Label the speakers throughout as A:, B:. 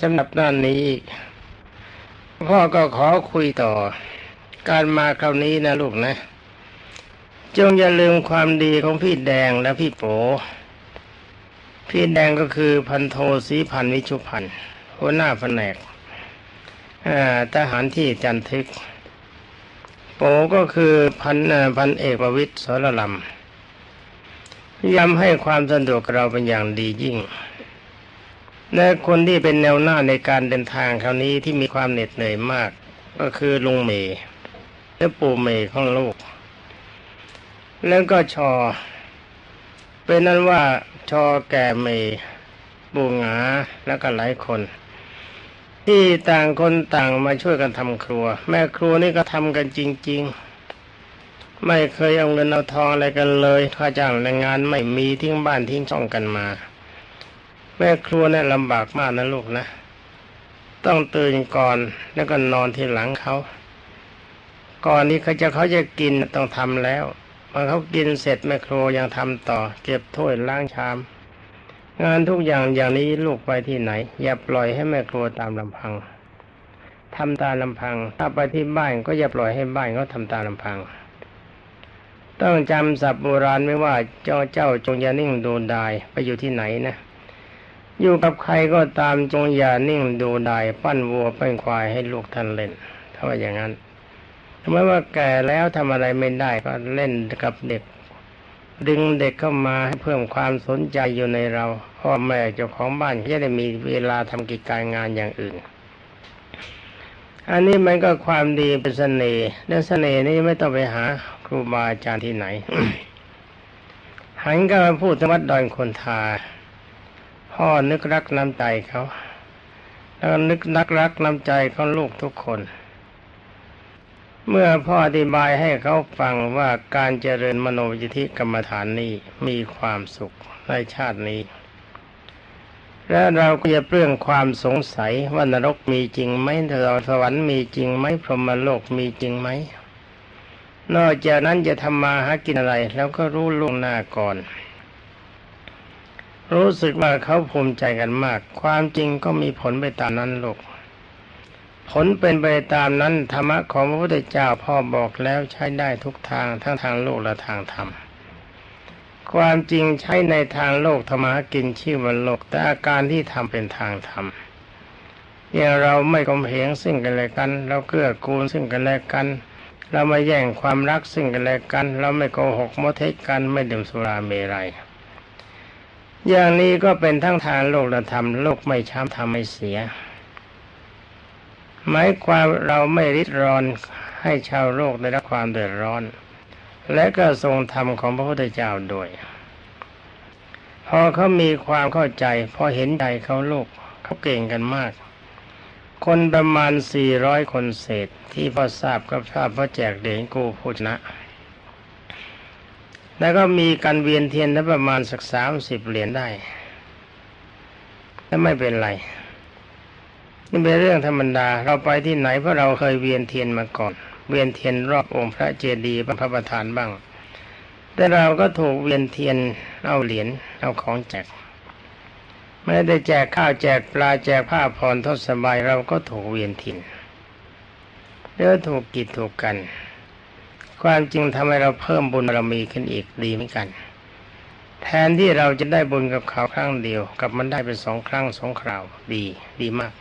A: สำหรับด้านนี้ พ่อก็ขอคุยต่อ การมาคราวนี้นะลูกนะ จงอย่าลืมความดีของพี่แดงและพี่โป พี่แดงก็คือพันโทศรีพันวิชุพันหัวหน้าแผนกเอ่อทหารที่จันทึก โปก็คือพันพันเอกประวิตรสรลำย้ำให้ความสะดวกเราเป็นอย่างดียิ่ง และคนที่เป็นแนวหน้าในการเดินทางคราวนี้ที่มีความเหน็ดเหนื่อยมาก ก็คือลุงเมย์และปู่เมย์ของลูก แล้วก็ชอ เป็นนั้นว่าชอแก่เมย์บูหงาแล้วก็หลายคน ที่ต่างคนต่างมาช่วยกันทำครัว แม่ครัวนี่ก็ทำกันจริง ๆไม่เคยเอาเงินเอาทองอะไรกันเลยค่าจ้างแรงงานไม่มีทิ้งบ้านทิ้งช่องกันมา แม่ครัวเนี่ยลำบากมากนะลูกนะ ต้องตื่นก่อนแล้วก็นอนทีหลังเขาก่อนนี้เขาจะเขาจะกินต้องทำแล้วพอเขากินเสร็จแม่ครัวยังทำต่อ เก็บถ้วยล้างชาม งานทุกอย่างอย่างนี้ลูกไปที่ไหน อย่าปล่อยให้แม่ครัวตามลำพังทำตามลำพัง ถ้าไปที่บ้านก็อย่าปล่อยให้บ้านเขาทำตามลำพัง ต้องจำศัพท์โบราณไว้ว่าเจ้าเจ้าจงอย่านิ่งดูดายไปอยู่ที่ไหนนะ อยู่กับใครก็ตามจงอย่านิ่งดูดายปั้นวัวปั้นควายให้ลูกท่านเล่นถ้าว่าอย่างนั้นทำไมว่าแก่แล้วทำอะไรไม่ได้ก็เล่นกับเด็ก ดึงเด็กเข้ามาให้เพิ่มความสนใจอยู่ในเราพ่อแม่เจ้าของบ้านจะได้มีเวลาทำกิจการงานอย่างอื่น อันนี้มันก็ความดีเป็นเสน่ห์และเสน่ห์นี้ไม่ต้องไปหาครูบาอาจารย์ที่ไหนหันก็มาพูดถึงวัดดอนคนทา พ่อนึกรักน้ำใจเขาแล้วนึกนักรักน้ำใจของลูกทุกคน เมื่อพ่ออธิบายให้เขาฟังว่าการเจริญมโนวิธิกรรมฐานนี้มีความสุขในชาตินี้ และเราก็จะเปลื้องความสงสัยว่านรกมีจริงไหมสวรรค์มีจริงไหมพรหมโลกมีจริงไหมนอกจากนั้นจะทำมาหากินอะไร แล้วก็รู้ล่วงหน้าก่อน รู้สึกว่าเขาภูมิใจกันมาก ความจริงก็มีผลไปตามนั้นลูกผลเป็นไปตามนั้นธรรมะของพระพุทธเจ้าพ่อบอกแล้วใช้ได้ทุกทางทั้งทางโลกและทางธรรม ความจริงใช้ในทางโลกธรรมะกินชื่อว่าโลก แต่อาการที่ทำเป็นทางธรรมอย่างเราไม่กลมเหงซึ่งกันและกัน เราเกื้อกูลซึ่งกันและกัน เราไม่แย่งความรักซึ่งกันและกัน เราไม่โกหกมดเท็จกันไม่ดื่มสุราเมรัย อย่างนี้ก็เป็นทั้งทางโลกธรรมโลกไม่ช้ำทำไม่เสีย หมายความเราไม่ริดรอนให้ชาวโลกได้รับความเดือดร้อน และก็ทรงธรรมของพระพุทธเจ้าโดยพอเขามีความเข้าใจ พอเห็นใจเขาโลกเขาเก่งกันมาก คนประมาณสี่ร้อยคนเศษที่พอทราบก็ทราบพระแจกเด่นกูพูชนะ แล้วก็มีการเวียนเทียนได้ประมาณสักสามสิบเหรียญได้แล้วไม่เป็นไรนี่เป็นเรื่องธรรมดา เราไปที่ไหนเพราะเราเคยเวียนเทียนมาก่อน เวียนเทียนรอบองค์พระเจดีย์พระประธานบ้าง แต่เราก็ถูกเวียนเทียนเอาเหรียญเอาของแจกไม่ได้แจกข้าวแจกปลาแจกผ้าผ่อนทศบายเราก็ถูกเวียนทินเรือถูกกีดถูกกัน ความจริงทำให้เราเพิ่มบุญบารมีขึ้นอีกดีเหมือนกัน แทนที่เราจะได้บุญกับเขาครั้งเดียวกลับมันได้เป็นสองครั้งสองคราวดีดีมาก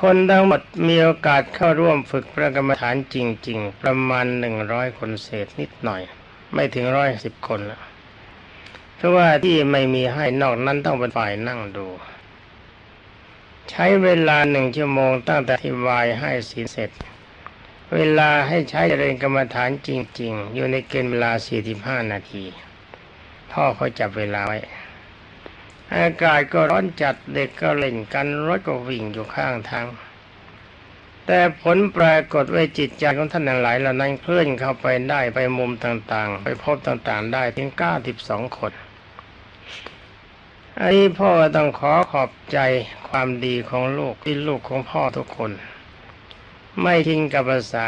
A: คนทั้งหมดมีโอกาสเข้าร่วมฝึกพระกรรมฐานจริง ๆ ประมาณหนึ่งร้อยคนเศษนิดหน่อย ไม่ถึงร้อยสิบคนล้วเพราะว่าที่ไม่มีให้นอกนั้นต้องเป็นฝ่ายนั่งดูใช้เวลาหนึ่งชั่วโมงตั้งแต่ที่วายให้ศีลเสร็จ เวลาให้ใช้เจริญกรรมฐานจริง ๆ อยู่ในเกณฑ์เวลา 45 นาที พ่อเขาจับเวลาไว้ อากาศก็ร้อนจัดเด็กก็เล่นกันรถก็วิ่งอยู่ข้างทาง แต่ผลปรากฏว่าจิตใจของท่านหลายเหล่านั้นเคลื่อนเข้าไปได้ไปมุมต่างๆ ไปพบต่างๆ ได้ถึง 92 คนอันนี้พ่อต้องขอขอบใจความดีของลูกที่ลูกของพ่อทุกคน ไม่ทิ้งกับภาษา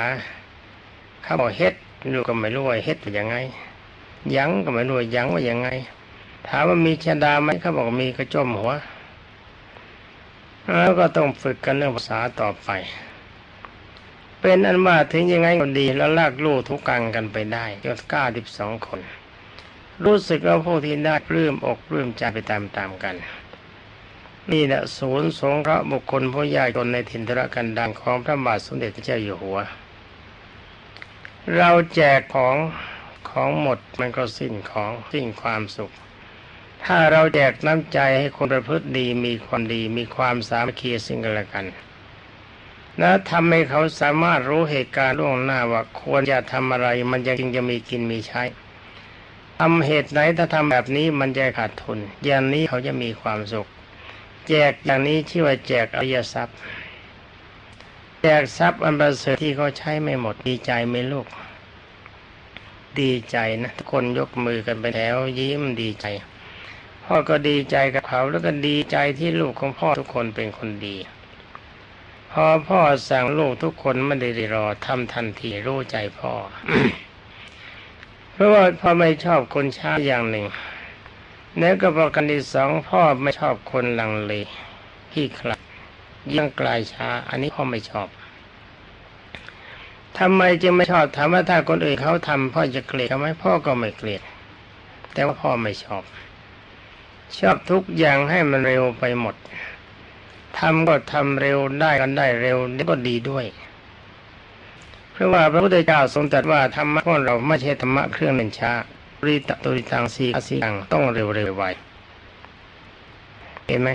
A: เขาบอกเฮ็ดลูกก็ไม่รู้ว่าเฮ็ดเป็นยังไง ยั้งก็ไม่รู้ว่ายั้งว่ายังไง ถามว่ามีชดาไหมเขาบอกมีกระจมหัว แล้วก็ต้องฝึกกันเรื่องภาษาต่อไป เป็นอันว่าถึงยังไงก็ดีแล้วลากลูกทุกกังกันไปได้จนก้าสิบสองคน รู้สึกว่าพวกที่ได้ปลื้มอกปลื้มใจไปตามๆกัน นี่แหละศูนย์สงเคราะห์บุคคลผู้ยากจนในถิ่นธุรกันดารของพระบาทสมเด็จพระเจ้าอยู่หัว เราแจกของของหมดมันก็สิ้นของสิ้นความสุข ถ้าเราแจกน้ำใจให้คนประพฤติดีมีความดีมีความสามัคคีซึ่งกันและกันและทำให้เขาสามารถรู้เหตุการณ์ล่วงหน้าว่าควรจะทำอะไร มันจะจึงจะมีกินมีใช้ทำเหตุไหนถ้าทำแบบนี้มันจะขาดทุน อย่างนี้เขาจะมีความสุข แจกอย่างนี้ชื่อว่าแจกอริยทรัพย์ แจกทรัพย์อันประเสริฐที่เขาใช้ไม่หมดดีใจไหมลูก ดีใจนะทุกคนยกมือกันไปแถวยิ้มดีใจ พ่อก็ดีใจกับเขาแล้วก็ดีใจที่ลูกของพ่อทุกคนเป็นคนดีพอพ่อสั่งลูกทุกคนไม่ได้รอทำทันทีรู้ใจพ่อ เพราะว่าพ่อไม่ชอบคนช้าอย่างหนึ่ง แล้วก็ประกันที่สองพ่อไม่ชอบคนลังเลพี่คลับยังกลายช้า อันนี้พ่อไม่ชอบทำไมจึงไม่ชอบถามว่าถ้าคนอื่นเขาทำพ่อจะเกลียดไหมพ่อก็ไม่เกลียด แต่ว่าพ่อไม่ชอบ ชอบทุกอย่างให้มันเร็วไปหมดทำก็ทำเร็วได้กันได้เร็วนี่ก็ดีด้วย เพราะว่าพระพุทธเจ้าทรงตรัสว่าธรรมะของเราไม่ใช่ธรรมะเครื่องเล่นช้า ริตตุริตังสีอาสีตังต้องเร็วเร็วไวเห็นไหม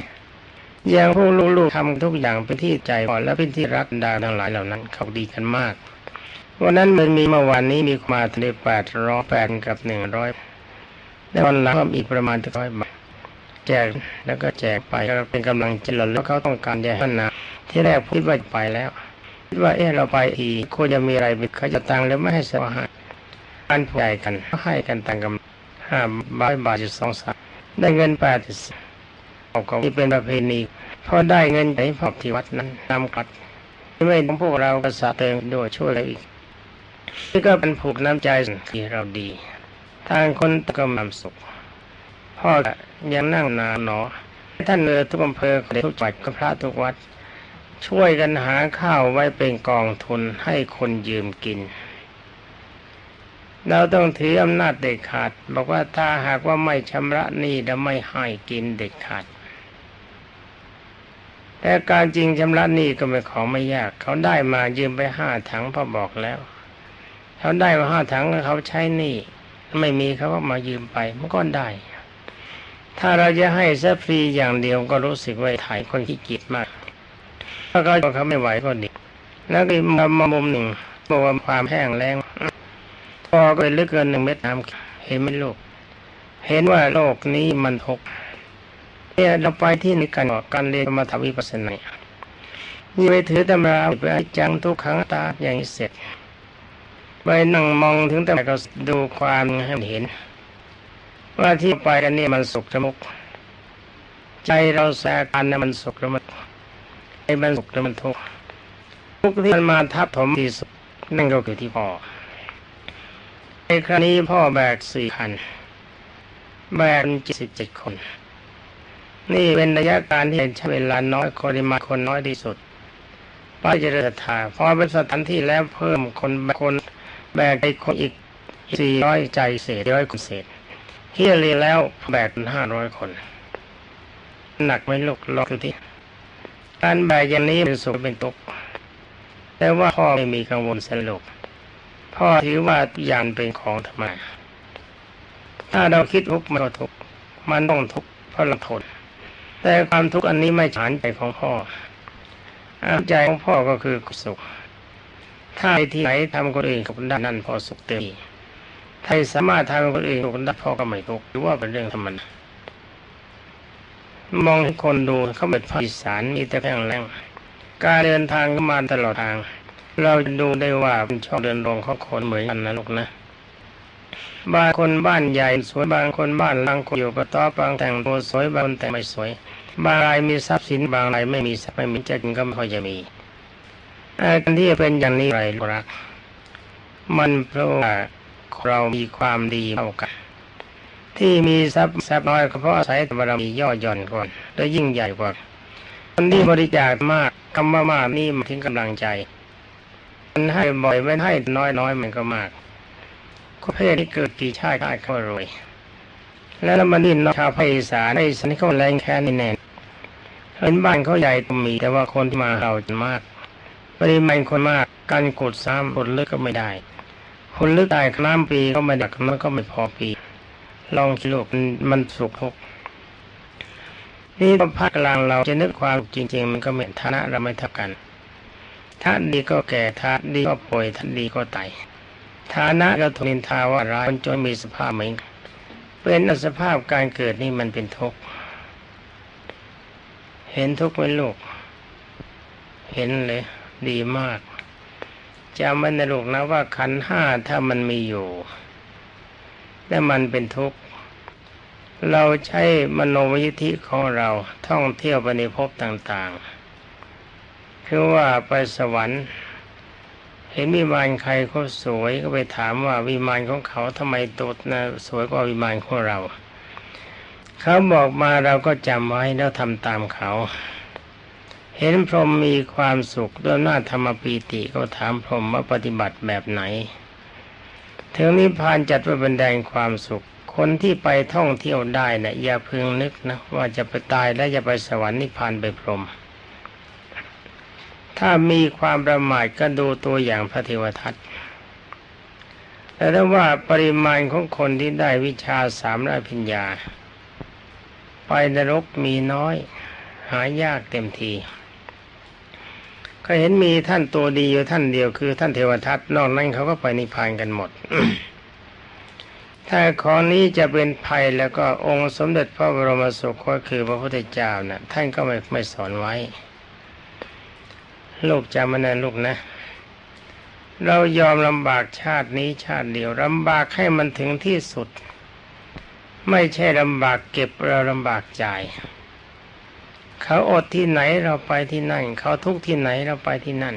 A: อย่างพวกลูกๆทำทุกอย่างเป็นที่ใจก่อนและเป็นที่รักดาทั้งหลายเหล่านั้นเขาดีกันมากวันนั้นมันมีเมื่อวานนี้มีมาถึงแปดร้อยแปดกับหนึ่งร้อยแล้วันหลังก็อีกประมาณร้อยบาทแจกแล้วก็แจกไปก็เป็นกำลังใจเราแล้วเขาต้องการจะพัฒนาที่แรกคิดว่าไปแล้วคิดว่าเออเราไปอีกควรจะมีอะไรเขาจะตังแล้วไม่ให้สวหา อันใหญ่กันให้กันต่างกันห้าบาทบาทจุดสองสามได้เงินแปดสิบเอาของที่เป็นประเพณีพอได้เงินไปพอบที่วัดนั้นนำกลัดไม่ต้องพวกเราก็สะเติมด้วยช่วยอะไรอีกนี่ก็เป็นผูกน้ำใจที่เราดี ทางคนก็มีความสุขพ่อยังนั่งนานหนอ ท่านเนือทุกอำเภอทุกจังหวัดก็พระทุกวัด ช่วยกันหาข้าวไว้เป็นกองทุนให้คนยืมกิน เราต้องถืออำนาจเด็ดขาด บอกว่าถ้าหากว่าไม่ชำระหนี้และไม่ให้กินเด็ดขาด แต่การจริงชำระหนี้ก็เป็นของไม่ยาก เขาได้มายืมไปห้าถังพ่อบอกแล้ว เขาได้มาห้าถังแล้วเขาใช้หนี้ไม่มีเขาก็มายืมไปมันก็ได้ ถ้าเราจะให้ซะฟรีอย่างเดียวก็รู้สึกว่าถ่ายคนขี้เกียจมากถ้าเขาเขาไม่ไหวก็ดีแล้วก็มามามุมหนึ่งบอกว่าความแห้งแล้ง พอก็เลยลึกเกินหนึ่งเม็ดน้ำเห็นไหมลูก เห็นว่าโลกนี้มันทุกข์เนี่ยเราไปที่นี่กันการเรียนมาทำวิปัสสนานี่ไปถือตำราไปจังทุกขังตาอย่างนี้เสร็จไปนั่งมองถึงแต่ก็ดูความให้เห็น ว่าที่ไปกันนี่มันสุขสมุก ใจเราแสกันนะมันสุขหรือมันไอ้มันสุขหรือมันทุกข์ทุกที่มันมาทับถมที่สุดนั่นก็คือที่พอ ครั้งนี้พ่อแบกสี่คัน แบกเจ็ดสิบเจ็ดคน นี่เป็นระยะการที่ใช้เวลาน้อยคนมาคนน้อยที่สุดป้าจะเดินทาพอเป็นสถานที่แล้วเพิ่มคนคนแบกไปคนอีกสี่ร้อยใจเศษร้อยคนเศษเฮียเรียแล้วแบกห้าร้อยคน หนักไหมลูกลองดูที่การแบกอย่างนี้เป็นสุขเป็นทุกแต่ว่าพ่อไม่มีกังวลสนุก พ่อถือว่ายางเป็นของธรรมดาถ้าเราคิดทุกมันก็ทุกมันต้องทุกเพราะเราทนแต่ความทุกข์อันนี้ไม่ฉานใจของพ่อใจของพ่อก็คือสุข ถ้าที่ไหนทำคนอื่นกับได้นั่นพอสุขเต็มที่ถ้าสามารถทำคนอื่นกับได้พ่อก็ไม่ทุกข์หรือว่าเป็นเรื่องธรรมดามองให้คนดูเขาเป็นภาคอีสานมีแต่แพงแรงการเดินทางก็มาตลอดทาง เราจะดูได้ว่าเป็นช่องเดินลงของคนเหมือนกันนะลูกนะ บางคนบ้านใหญ่สวยบางคนบ้านลังคนอยู่กระต๊อบบางแต่งตัวสวยบางคนแต่งไม่สวย บางรายมีทรัพย์สินบางรายไม่มีทรัพย์ไม่มีจะกินก็ไม่ค่อยจะมีการที่เป็นอย่างนี้ไรรัก มันเพราะว่าเรามีความดีเท่ากันที่มีทรัพย์ทรัพย์น้อยก็เพราะอาศัยบารมีย่อหย่อนก่อนแล้วยิ่งใหญ่กว่าคนที่บริจาคมากคำว่ามากนี่มายถึงกำลังใจ มันให้บ่อยไม่ให้น้อยน้อยมันก็มากประเภทที่เกิดกี่ชาติชาติก็รวย แล้วมันดินชาวภาคอีสานภาคอีสานนี่เขาแรงแค่นี่แน่เห็นบ้านเขาใหญ่ก็มีแต่ว่าคนที่มาเราจะมากปริมาณคนมากการกดซ้ำกดลึกก็ไม่ได้ คนลึกได้น้ำปีก็ไม่ดักมันก็ไม่พอปี ลองคิดดูมันมันสุกทุกนี่ภาคกลางเราจะนึกความจริง ๆ มันก็เหมือนฐานะเราไม่เท่ากัน ถ้าดีก็แก่ถ้าดีก็ป่วยถ้านดีก็ตายฐานะก็ถูกนินทาว่าร้ายคนจนมีสภาพเหมือนเป็นสภาพการเกิดนี่มันเป็นทุกข์เห็นทุกข์ไหมลูก เห็นเลย ดีมากจำไว้นะลูกนะว่าขันห้าถ้ามันมีอยู่และมันเป็นทุกข์เราใช้มโนวิธิของเราท่องเที่ยวไปในภพต่างๆ คือว่าไปสวรรค์เห็นวิมานใครเขาสวยก็ไปถามว่าวิมานของเขาทำไมตดนะสวยกว่าวิมานของเรา เขาบอกมาเราก็จำไว้แล้วทำตามเขา เห็นพรหมมีความสุขด้วยหน้าธรรมปีติก็ถามพรหมว่าปฏิบัติแบบไหนถึงนิพพานจัดว่าเป็นแดงความสุข คนที่ไปท่องเที่ยวได้นะ่ะอย่าพึงนึกนะว่าจะไปตายและจะไปสวรรค์นิพพานไปพรหม ถ้ามีความประมาทก็ดูตัวอย่างพระเทวทัตแต่ถ้าว่าปริมาณของคนที่ได้วิชาสามร้อยพิญญา ไปนรกมีน้อย หายากเต็มที ก็เห็นมีท่านตัวดีอยู่ท่านเดียวคือท่านเทวทัตนอกนั้นเขาก็ไปนิพพานกันหมด ถ้าข้อนี้จะเป็นภัยแล้วก็องค์สมเด็จพระบรมสุคตคือพระพุทธเจ้านะ่ะท่านก็ไม่ไม่สอนไว้ ลูกจำมันนะลูกนะ เรายอมลำบากชาตินี้ชาติเดียวลำบากให้มันถึงที่สุด ไม่ใช่ลำบากเก็บเราลำบากจ่ายเขาอดที่ไหนเราไปที่นั่น เขาทุกข์ที่ไหนเราไปที่นั่น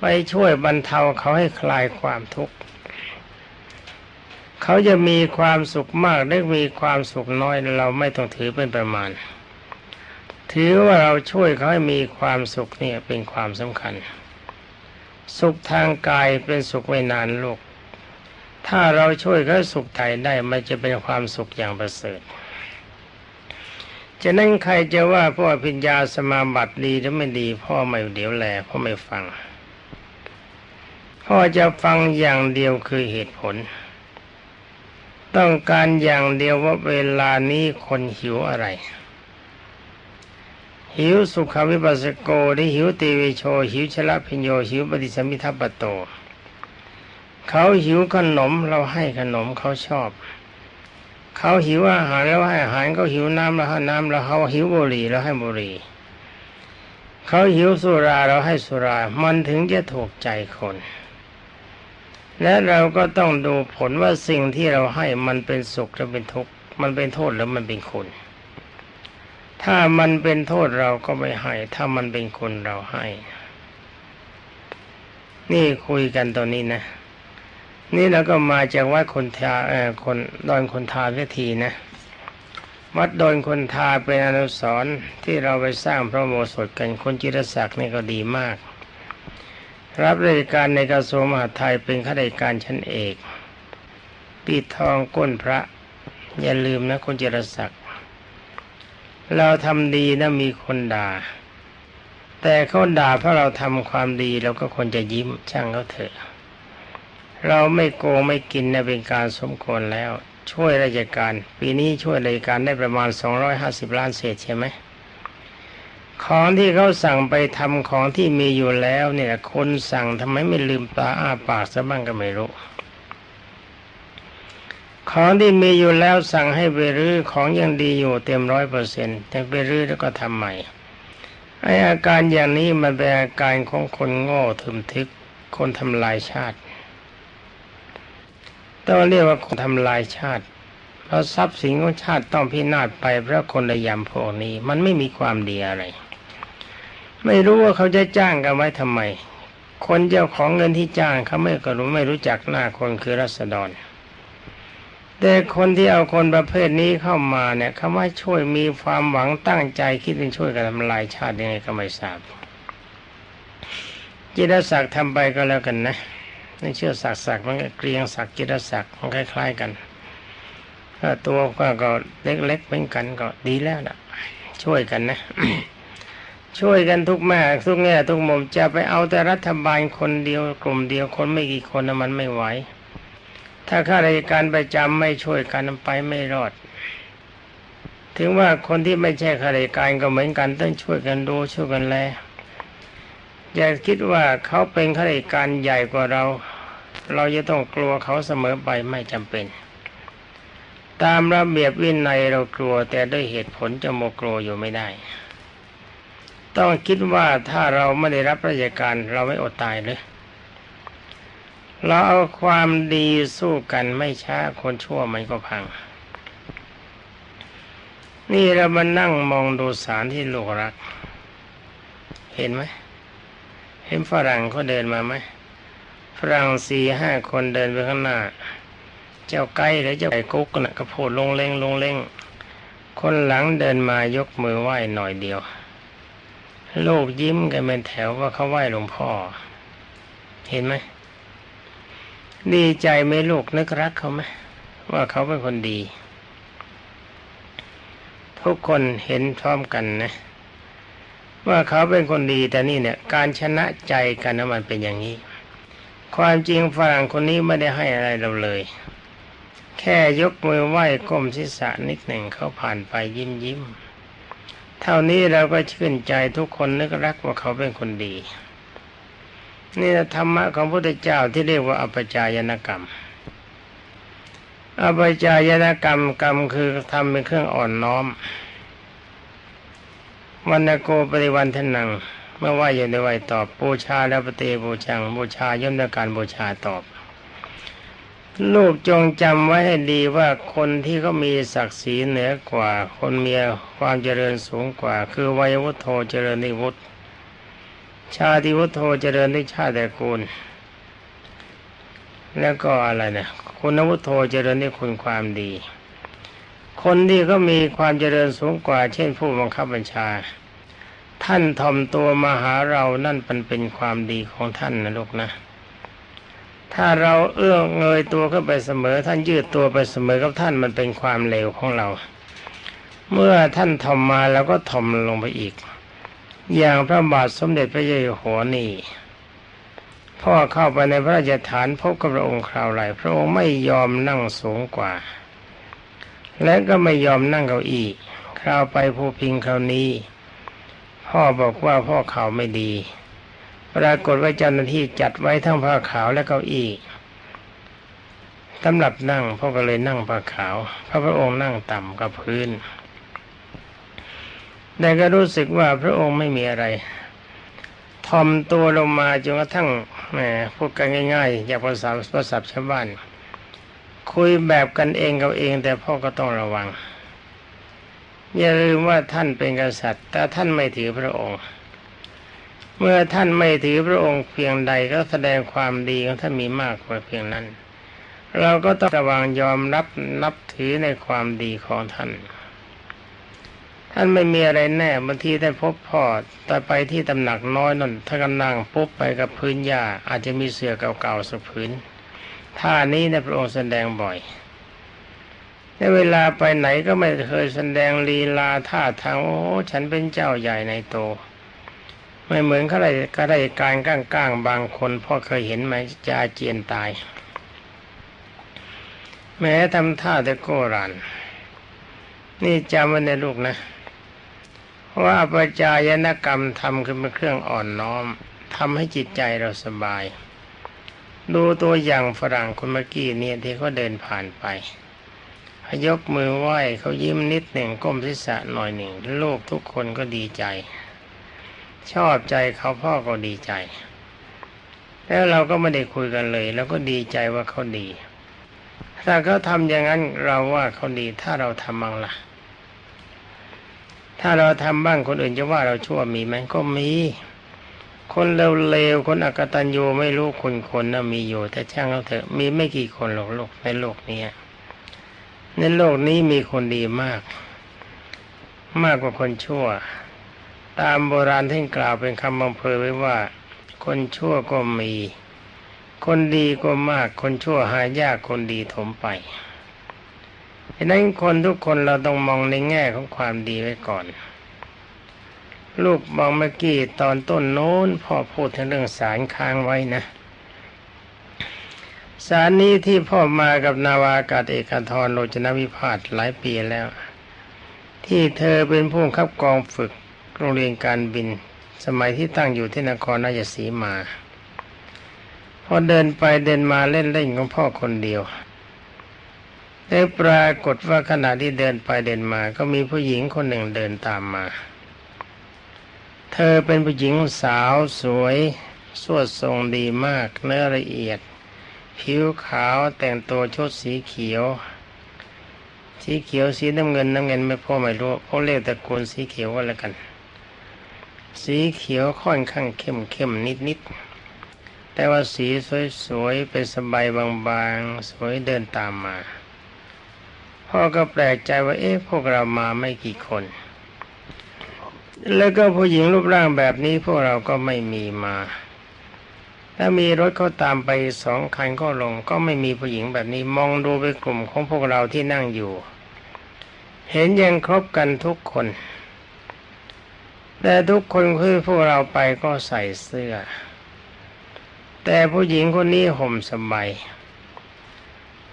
A: ไปช่วยบรรเทาเขาให้คลายความทุกข์เขาจะมีความสุขมากหรือมีความสุขน้อยเราไม่ต้องถือเป็นประมาณ ถือว่าเราช่วยเขาให้มีความสุขเนี่ยเป็นความสำคัญ สุขทางกายเป็นสุขไม่นานลูกถ้าเราช่วยเขาสุขใจได้มันจะเป็นความสุขอย่างประเสริฐจะนั่นใครจะว่าพ่อพิญญาสมาบัติดีหรือไม่ดี พ่อไม่เดี๋ยวแลพ่อไม่ฟัง พ่อจะฟังอย่างเดียวคือเหตุผล ต้องการอย่างเดียวว่าเวลานี้คนหิวอะไร หิวสุขวิปัสสโกหรือหิวตีวิโช หิวชละพิญโยหิวปฏิสมิทัปโต เขาหิวขนมเราให้ขนมเขาชอบ เขาหิวอาหารแล้วให้อาหารเขาหิวน้ำเราให้น้ำแล้วเขาหิวบุหรี่เราให้บุหรี่เขาหิวสุราเราให้สุรามันถึงจะถูกใจคน และเราก็ต้องดูผลว่าสิ่งที่เราให้มันเป็นสุขหรือเป็นทุกข์มันเป็นโทษหรือมันเป็นคุณ ถ้ามันเป็นโทษเราก็ไม่ให้ ถ้ามันเป็นคุณเราให้ นี่คุยกันตอนนี้นะ นี่เราก็มาจากวัดคนทาเอ่อคนดอนคนทาเวทีนะ วัดดอนคนทาเป็นอนุสรณ์ที่เราไปสร้างพระโมสถกันคนจิรศักดิ์นี่ก็ดีมาก รับราชการในกระทรวงมหาดไทยเป็นข้าราชการชั้นเอก ปีทองก้นพระ อย่าลืมนะคนจิรศักดิ์ เราทำดีนะมีคนด่า แต่เขาด่าเพราะเราทำความดีเราก็ควรจะยิ้มช่างเขาเถอะ เราไม่โกงไม่กินนะเป็นการสมควรแล้ว ช่วยราชการ ปีนี้ช่วยราชการได้ประมาณ 250 ล้านเศษใช่ไหมของที่เขาสั่งไปทำของที่มีอยู่แล้ว เนี่ย คนสั่งทำไมไม่ลืมตาอ้าปากซะบ้างก็ไม่รู้ ของที่มีอยู่แล้วสั่งให้ไปรื้อของยังดีอยู่เต็มร้อยเปอร์เซ็นต์แต่ไปรื้อแล้วก็ทำใหม่ไออาการอย่างนี้มันเป็นอาการของคนโง่ทึมทึกคนทำลายชาติต้องเรียกว่าคนทำลายชาติ เพราะทรัพย์สินของชาติต้องพินาศไปเพราะคนระยำพวกนี้ มันไม่มีความดีอะไร ไม่รู้ว่าเขาจะจ้างกันไว้ทำไม คนเจ้าของเงินที่จ้างเขาไม่ก็รู้ไม่รู้จักหน้าคนคือรัษฎร แต่คนที่เอาคนประเภทนี้เข้ามาเนี่ยคำว่าช่วยมีความหวังตั้งใจคิดเป็นช่วยกันทำลายชาติยังไงก็ไม่ทราบจิตศักดิ์ทำไปก็แล้วกันนะไม่เชื่อศักดิ์ศักดิ์มันก็เกรียงศักดิ์จิตศักดิ์มันคล้ายๆกันถ้าตัวก็ก็เล็กๆเป็นกันก็ดีแล้วนะช่วยกันนะ ช่วยกันทุกแม่ทุกแง่ทุกมุมจะไปเอาแต่รัฐบาลคนเดียวกลุ่มเดียวคนไม่กี่คนนะมันไม่ไหว ถ้าข้าราชการประจำไม่ช่วยกันไปไม่รอด ถึงว่าคนที่ไม่ใช่ข้าราชการก็เหมือนกันต้องช่วยกันดูช่วยกันแลอย่าคิดว่าเขาเป็นข้าราชการใหญ่กว่าเรา เราจะต้องกลัวเขาเสมอไปไม่จำเป็น ตามระเบียบวินัยเรากลัวแต่ด้วยเหตุผลจะโมกลัวอยู่ไม่ได้ ต้องคิดว่าถ้าเราไม่ได้รับราชการเราไม่อดตายเลย เราเอาความดีสู้กันไม่ช้าคนชั่วมันก็พัง นี่เรามานั่งมองดูสารที่ลูกรัก เห็นไหม เห็นฝรั่งเขาเดินมาไหมฝรั่งสี่ห้าคนเดินไปข้างหน้า เจ้าไก่หรือเจ้าไก่กุ๊กน่ะก็พูดลงเล่งลงเล่ง คนหลังเดินมายกมือไหว้หน่อยเดียวลูกยิ้มกันเป็นแถวว่าเขาไหว้หลวงพ่อ เห็นไหม ดีใจไหมลูกนึกรักเขาไหมว่าเขาเป็นคนดี ทุกคนเห็นพร้อมกันนะ ว่าเขาเป็นคนดีแต่นี่เนี่ย การชนะใจกันนะมันเป็นอย่างนี้ ความจริงฝรั่งคนนี้ไม่ได้ให้อะไรเราเลย แค่ยกมือไหว้ก้มศีรษะนิดหนึ่งเขาผ่านไปยิ้มยิ้มเท่านี้เราก็ชื่นใจทุกคนนึกรักว่าเขาเป็นคนดี นี่ธรรมะของพระพุทธเจ้าที่เรียกว่าอปจายนกรรมอปจายนกรรมกรรมคือทำเป็นเครื่องอ่อนน้อมวันโกปฏิวันทนังเมื่อว่าอยู่ในวัยตอบบูชาแล้วปฏิบูชังบูชาย่อมในการบูชาตอบ ลูกจงจำไว้ให้ดีว่าคนที่เขามีศักดิ์ศรีเหนือกว่า คนมีความเจริญสูงกว่า คือวัยวุฒโธเจริญนิวุฒ ชาติวุฒโธเจริญด้วยชาติแตระกูลแล้วก็อะไรนะคุณวุฒโธเจริญด้วยคุณความดี คนที่ก็มีความเจริญสูงกว่า เช่นผู้บังคับบัญชา ท่านทอมตัวมาหาเรานั่นเป็นเป็นความดีของท่านนะลูกนะ ถ้าเราเอื้อเงยตัวขึ้นไปเสมอ ท่านยืดตัวไปเสมอกับท่านมันเป็นความเลวของเรา เมื่อท่านทอมมาเราก็ทอมลงไปอีก อย่างพระบาทสมเด็จพระเยู่หัวนี่พ่อเข้าไปในพระราชฐานพบกับพระองค์คราวไหลพระองค์ไม่ยอมนั่งสูงกว่า และก็ไม่ยอมนั่งเก้าอี้คราวไปภูพิงคราวนี้ พ่อบอกว่าพ่อเข่าไม่ดี ปรากฏว่าเจ้าหน้าที่จัดไว้ทั้งผ้าขาวและเก้าอี้สำหรับนั่งพ่อก็เลยนั่งผ้าขาวพระพระองค์นั่งต่ำกับพื้น แต่ก็รู้สึกว่าพระองค์ไม่มีอะไรทอมตัวลงมาจนกระทั่งแหมพูดกันง่ายๆอย่างภาษาภาษาชาวบ้าน คุยแบบกันเองกับเอง แต่พ่อก็ต้องระวัง อย่าลืมว่าท่านเป็นกษัตริย์ แต่ท่านไม่ถือพระองค์ เมื่อท่านไม่ถือพระองค์เพียงใดก็แสดงความดีของท่านมีมากกว่าเพียงนั้น เราก็ต้องระวังยอมรับนับถือในความดีของท่าน ท่านไม่มีอะไรแน่บางทีได้พบพ่อแต่ไปที่ตำหนักน้อยนั่นถ้ากำลังปุ๊บไปกับพื้นหญ้าอาจจะมีเสือเก่าๆสักผืนท่านี้ในพระองค์แสดงบ่อย ในเวลาไปไหนก็ไม่เคยแสดงลีลาท่าทางโอ้ฉันเป็นเจ้าใหญ่ในโต ไม่เหมือนข้าราชการราชการก้างๆบางคนพ่อเคยเห็นไหมจะอาเจียนตาย แม้ทำท่าแต่โกรันนี่จำไว้ในลูกนะ ว่าปัจจายนกรรมทำขึ้นเป็นเครื่องอ่อนน้อมทำให้จิตใจเราสบาย ดูตัวอย่างฝรั่งคนเมื่อกี้เนี่ยที่เขาเดินผ่านไปยกมือไหว้เขายิ้มนิดหนึ่งก้มศีรษะหน่อยหนึ่งลูกทุกคนก็ดีใจ ชอบใจเขาพ่อก็ดีใจ แล้วเราก็ไม่ได้คุยกันเลย แล้วก็ดีใจว่าเขาดี ถ้าเขาทำอย่างนั้นเราว่าเขาดีถ้าเราทำบ้งล่ะ ถ้าเราทำบ้างคนอื่นจะว่าเราชั่วมีไหมก็มี คนเลวๆคนอกตัญญูไม่รู้คนคนนะมีอยู่ แต่ช่างเขาเถอะมีไม่กี่คนหรอกโลกในโลกนี้ในโลกนี้มีคนดีมาก มากกว่าคนชั่ว ตามโบราณท่านกล่าวเป็นคำบังเพยไว้ว่า คนชั่วก็มี คนดีก็มาก คนชั่วหายากคนดีถมไป ดังนั้นคนทุกคนเราต้องมองในแง่ของความดีไว้ก่อน ลูกบอกเมื่อกี้ตอนต้นโน้นพ่อพูดถึงเรื่องสารค้างไว้นะ สารนี้ที่พ่อมากับนาวากาศเอกทรโลจนวิพาทหลายปีแล้ว ที่เธอเป็นผู้ขับกองฝึกโรงเรียนการบิน สมัยที่ตั้งอยู่ที่นครราชสีมาพอเดินไปเดินมาเล่นๆของพ่อคนเดียว ได้ปรากฏว่าขณะที่เดินไปเดินมา ก็มีผู้หญิงคนหนึ่งเดินตามมา เธอเป็นผู้หญิงสาวสวยสวดทรงดีมาก เนื้อละเอียด ผิวขาวแต่งตัวชุดสีเขียว สีเขียวสีน้ำเงินน้ำเงินไม่พ่อไม่รู้พ่อเรียกตระกูลสีเขียวก็แล้วกัน สีเขียวค่อนข้างเข้มเข้มนิดนิดแต่ว่าสีสวยๆเป็นสบายบางๆ สวยเดินตามมา พ่อก็แปลกใจว่าเอ๊ะพวกเรามาไม่กี่คน แล้วก็ผู้หญิงรูปร่างแบบนี้พวกเราก็ไม่มีมา ถ้ามีรถเขาตามไปสองคันก็ลง ก็ไม่มีผู้หญิงแบบนี้มองดูไปกลุ่มของพวกเราที่นั่งอยู่ เห็นยังครบกันทุกคน แต่ทุกคนคือพวกเราไปก็ใส่เสื้อ แต่ผู้หญิงคนนี้ห่มสบาย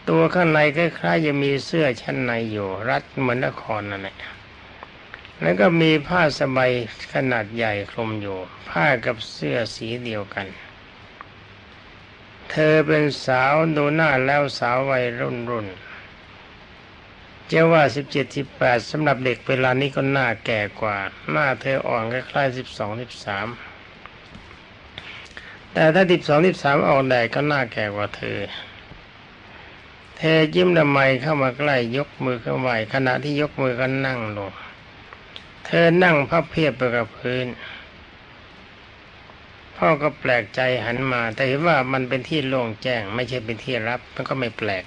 A: ตัวข้างในคล้ายๆจะมีเสื้อชั้นในอยู่ รัดเหมือนละครนั่นแหละแล้วก็มีผ้าสบายขนาดใหญ่คลุมอยู่ ผ้ากับเสื้อสีเดียวกัน เธอเป็นสาวดูหน้าแล้วสาววัยรุ่นรุ่นจะว่าสิบเจ็ดสิบแปดสำหรับเด็กเวลานี้ก็หน้าแก่กว่า หน้าเธออ่อนคล้ายๆสิบสองสิบสามแต่ถ้าสิบสองสิบสามออกแดดก็หน้าแก่กว่าเธอ เธอยิ้มละไมเข้ามาใกล้ยกมือเข้าไหวขณะที่ยกมือก็นั่งลง เธอนั่งพับเพียบไปกับพื้น พ่อก็แปลกใจหันมา แต่เห็นว่ามันเป็นที่โล่งแจ้ง ไม่ใช่เป็นที่รับ มันก็ไม่แปลก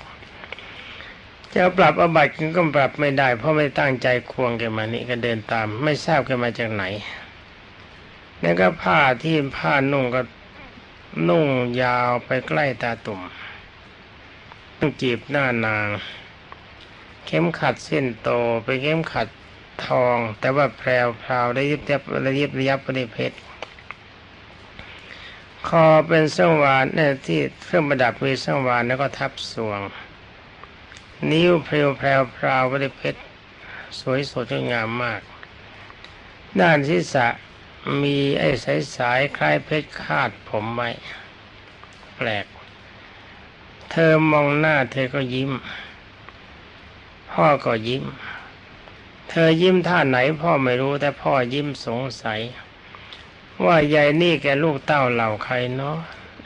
A: จะปรับอบัติก็ปรับไม่ได้ เพราะไม่ตั้งใจควงแกมานี่ก็เดินตาม ไม่ทราบแกมาจากไหนแล้วก็ผ้าที่ผ้านุ่งก็นุ่งยาวไปใกล้ตาตุ่ม จีบหน้านาง เข็มขัดเส้นโตไปนเข็มขัดทอง แต่ว่าแพรวพราวได้ยิบยับระยิบระยับประดิเพชรคอเป็นสังวานเนี่ยที่เครื่องประดับมีสังวานแล้วก็ทับสวง นิ้วเพรวแพรวพราวประดิเพชรสวยสดงดงามมาก ด้านศีรษะมีไอ้สายสายคล้ายเพชรคาดผมไว้แปลก เธอมองหน้าเธอก็ยิ้ม พ่อก็ยิ้ม เธอยิ้มท่าไหนพ่อไม่รู้แต่พ่อยิ้มสงสัย ว่ายายนี่แกลูกเต้าเหล่าใครเนาะ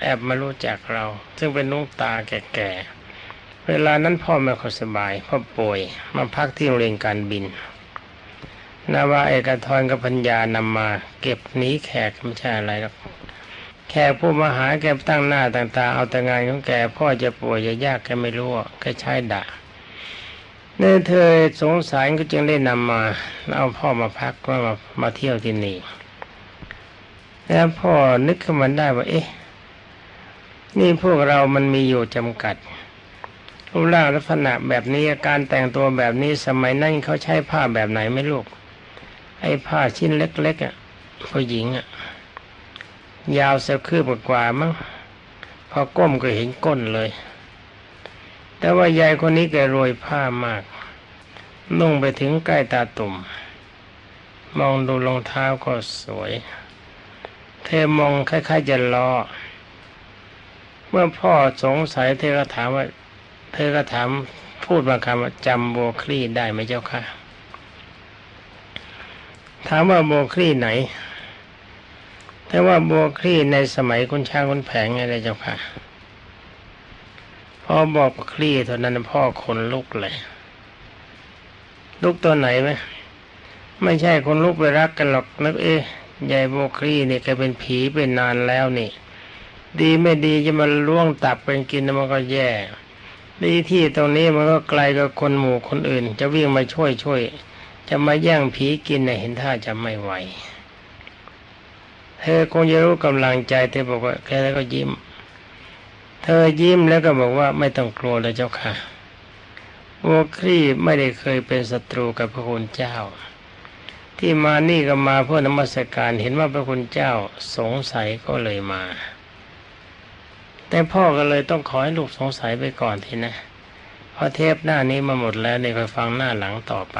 A: แอบมารู้จักเรา ซึ่งเป็นลูกตาแก่ๆ เวลานั้นพ่อไม่ค่อยสบายพ่อป่วยมาพักที่โรงเรียนการบินนาวาเอกทรกับพัญญานำมา เก็บหนีแขกไม่ใช่อะไรหรอก แขกผู้มาหาแกตั้งหน้าต่างๆ เอาแต่งานของแกพ่อจะป่วยจะยากแกไม่รู้แกใช้ด่าเนี่ยเธอสงสารก็จึงได้นำมาเอาพ่อมาพักก็มามาเที่ยวที่นี่แล้วพ่อนึกขึ้นมาได้ว่า เอ๊ะ นี่พวกเรามันมีอยู่จำกัดรูปร่างลักษณะแบบนี้การแต่งตัวแบบนี้สมัยนั้นเขาใช้ผ้าแบบไหนไม่ลูก ไอ้ผ้าชิ้นเล็กๆอะผู้หญิงอะ ยาวเสียคืบกว่ามั้งพอก้มก็เห็นก้นเลย แต่ว่ายายคนนี้แกโรยผ้ามาก นุ่งไปถึงใกล้ตาตุ่ม มองดูรองเท้าก็สวย เธอมองคล้ายๆจะล้อเมื่อพ่อสงสัยเธอก็ถามว่า เธอก็ถามพูดบางคำว่าจำโบคลี่ได้ไหมเจ้าค่ะ ถามว่าโบคลี่ไหน แต่ว่าโบคลี่ในสมัยคุณช้างคุณแผงไงเลยเจ้าค่ะพอบอกคลี่เท่านั้นพ่อขนลุกเลย ลุกตัวไหนไหมไม่ใช่คนลุกไปรักกันหรอกนึกเอ๊ะยายโบคลี่นี่ยแกเป็นผีเป็นนานแล้วนี่ ดีไม่ดีจะมาล่วงตับเป็นกินมันก็แย่ดีที่ตรงนี้มันก็ไกลกับคนหมู่คนอื่น จะวิ่งมาช่วยช่วย จะมาแย่งผีกินเนี่ยเห็นท่าจะไม่ไหว เธอคงจะรู้กำลังใจเธอบอกว่าแกแล้วก็ยิ้ม เธอยิ้มแล้วก็บอกว่าไม่ต้องกลัวเลยเจ้าค่ะวัวครีไม่ได้เคยเป็นศัตรูกับพระคุณเจ้า ที่มานี่ก็มาเพื่อนมัสการเห็นว่าพระคุณเจ้าสงสัยก็เลยมา แต่พ่อก็เลยต้องขอให้ลูกสงสัยไปก่อนทีนะเพราะเทปหน้านี้มาหมดแล้วเนี่ยไปฟังหน้าหลังต่อไป